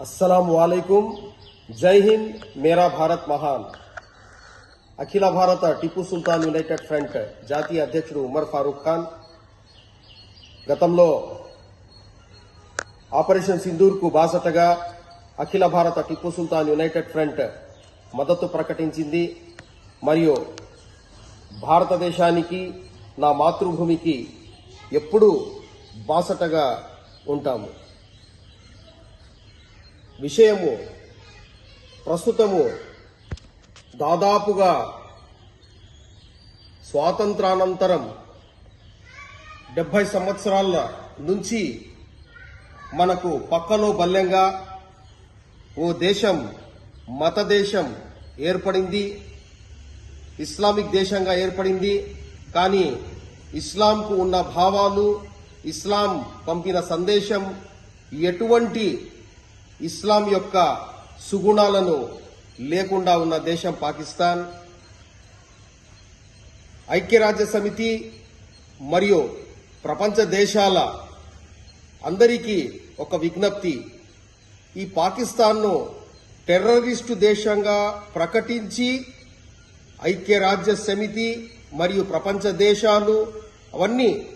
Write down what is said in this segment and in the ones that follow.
అస్సలం వాలేకుం జై హింద్ మేరా భారత్ మహాన్ అఖిల భారత టిప్పు సుల్తాన్ యునైటెడ్ ఫ్రంట్ జాతీయ అధ్యక్షుడు ఉమర్ ఫారూక్ ఖాన్ గతంలో ఆపరేషన్ సింధూర్కు బాసటగా అఖిల భారత టిప్పు సుల్తాన్ యునైటెడ్ ఫ్రంట్ మద్దతు ప్రకటించింది మరియు భారతదేశానికి నా మాతృభూమికి ఎప్పుడూ బాసటగా ఉంటాము విషయము ప్రస్తుతము దాదాపుగా స్వాతంత్రానంతరం డెబ్భై సంవత్సరాల నుంచి మనకు పక్కలో బల్యంగా ఓ దేశం మత దేశం ఏర్పడింది. ఇస్లామిక్ దేశంగా ఏర్పడింది. కానీ ఇస్లాంకు ఉన్న భావాలు ఇస్లాం పంపిన సందేశం ఎటువంటి ఇస్లాం యొక్క సుగుణాలను లేకుండా ఉన్న దేశం పాకిస్తాన్ ఐక్యరాజ్య సమితి మరియు ప్రపంచ దేశాల అందరికీ ఒక విజ్ఞప్తి. ఈ పాకిస్తాన్ను టెర్రరిస్టు దేశంగా ప్రకటించి ఐక్యరాజ్య సమితి మరియు ప్రపంచ దేశాలు అవన్నీ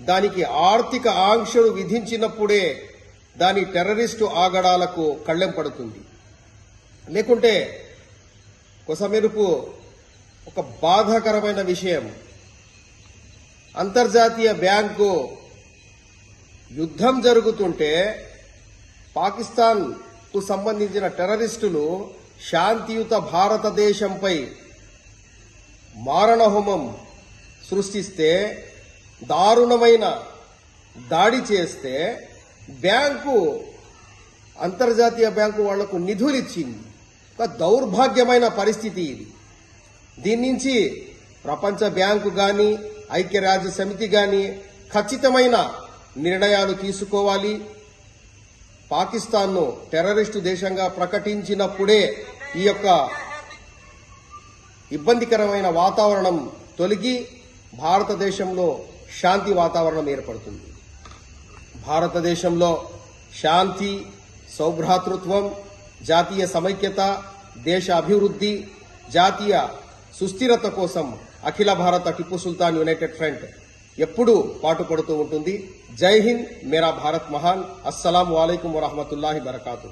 దానికి ఆర్థిక ఆంక్షలు విధించినప్పుడే దాని టెర్రరిస్టు ఆగడాలకు కళ్ళెం పడుతుంది. లేకుంటే కొసమెరుపు ఒక బాధాకరమైన విషయం. అంతర్జాతీయ బ్యాంకు యుద్ధం జరుగుతుంటే పాకిస్తాన్కు సంబంధించిన టెర్రరిస్టులు శాంతియుత భారతదేశంపై మారణహోమం సృష్టిస్తే దారుణమైన దాడి చేస్తే బ్యాంకు అంతర్జాతీయ బ్యాంకు వాళ్ళకు నిధులు ఇచ్చింది ఒక దౌర్భాగ్యమైన పరిస్థితి ఇది. దీని నుంచి ప్రపంచ బ్యాంకు గాని ఐక్యరాజ్య సమితి గాని ఖచ్చితమైన నిర్ణయాలు తీసుకోవాలి. పాకిస్తాన్ను టెర్రరిస్టు దేశంగా ప్రకటించినప్పుడే ఈ యొక్క ఇబ్బందికరమైన వాతావరణం తొలగి భారతదేశంలో శాంతి వాతావరణం ఏర్పడుతుంది. భారతదేశంలో శాంతి సౌభ్రాతృత్వం జాతీయ సమైక్యత దేశ అభివృద్ధి జాతీయ సుస్థిరత కోసం అఖిల భారత టిప్పు సుల్తాన్ యునైటెడ్ ఫ్రంట్ ఎప్పుడూ పాటుపడుతూ ఉంటుంది. జై హింద్ మేరా భారత్ మహాన్. అస్సలం వాలేకుం వరహమతుల్లాహి బరకాతు